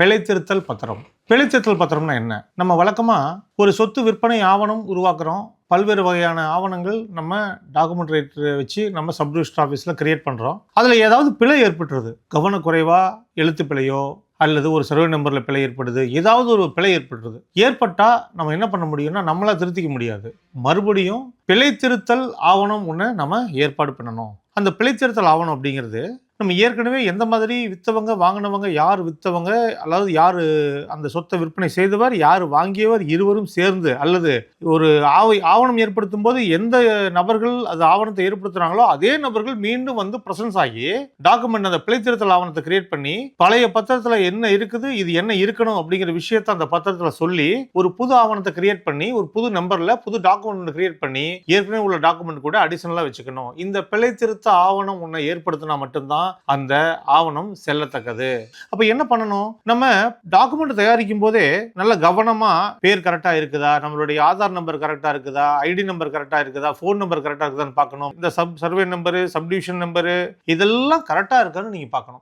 பிழைத்திருத்தல் பத்திரம். பிழைத்திருத்தல் பத்திரம்னா என்ன? நம்ம வழக்கமாக ஒரு சொத்து விற்பனை ஆவணம் உருவாக்குறோம். பல்வேறு வகையான ஆவணங்கள் நம்ம டாக்குமெண்ட் ரைட்டர் வச்சு நம்ம சப் ரிஜிஸ்டர் ஆஃபீஸில் கிரியேட் பண்ணுறோம் அதில் ஏதாவது பிழை ஏற்பட்டுருது. கவனக்குறைவா எழுத்து பிழையோ அல்லது ஒரு சர்வே நம்பரில் பிழை ஏற்படுது. ஏதாவது ஒரு பிழை ஏற்பட்டுருது. ஏற்பட்டால் நம்ம என்ன பண்ண முடியும்னா நம்மளால் திருத்திக்க முடியாது. மறுபடியும் பிழை திருத்தல் ஆவணம் ஒன்று நம்ம ஏற்பாடு பண்ணணும். அந்த பிழை திருத்தல் ஆவணம் அப்படிங்கிறது நம்ம ஏற்கனவே எந்த மாதிரி விற்றவங்க வாங்கினவங்க யார் விற்றவங்க அதாவது யார் அந்த சொத்தை விற்பனை செய்தவர் யார் வாங்கியவர் இருவரும் சேர்ந்து அல்லது ஒரு ஆவை ஆவணம் ஏற்படுத்தும் போது எந்த நபர்கள் அது ஆவணத்தை ஏற்படுத்துகிறாங்களோ அதே நபர்கள் மீண்டும் வந்து பிரசன்ஸ் ஆகி டாக்குமெண்ட் அந்த பிழைத்திருத்தல் ஆவணத்தை கிரியேட் பண்ணி பழைய பத்திரத்தில் என்ன இருக்குது இது என்ன இருக்கணும் அப்படிங்கிற விஷயத்த அந்த பத்திரத்தில் சொல்லி ஒரு புது ஆவணத்தை கிரியேட் பண்ணி ஒரு புது நம்பரில் புது டாக்குமெண்ட் கிரியேட் பண்ணி ஏற்கனவே உள்ள டாக்குமெண்ட் கூட அடிஷனலாக வச்சுக்கணும். இந்த பிழைத்திருத்த ஆவணம் ஒன்றை ஏற்படுத்தினா மட்டும்தான் அந்த ஆவணம் செல்லத்தக்கது. அப்ப என்ன பண்ணணும்? நம்ம டாக்குமெண்ட் தயாரிக்கும் போதே நல்ல கவனமா பேர் கரெக்டா இருக்குதா? நம்மளுடைய ஆதார் நம்பர் கரெக்டா இருக்குதா? ஐடி நம்பர் கரெக்டா இருக்குதா? ஃபோன் நம்பர் கரெக்டா இருக்குதான்னு பார்க்கணும். இந்த sub survey number subdivision number இதெல்லாம் கரெக்டா இருக்கான்னு நீங்க பார்க்கணும்.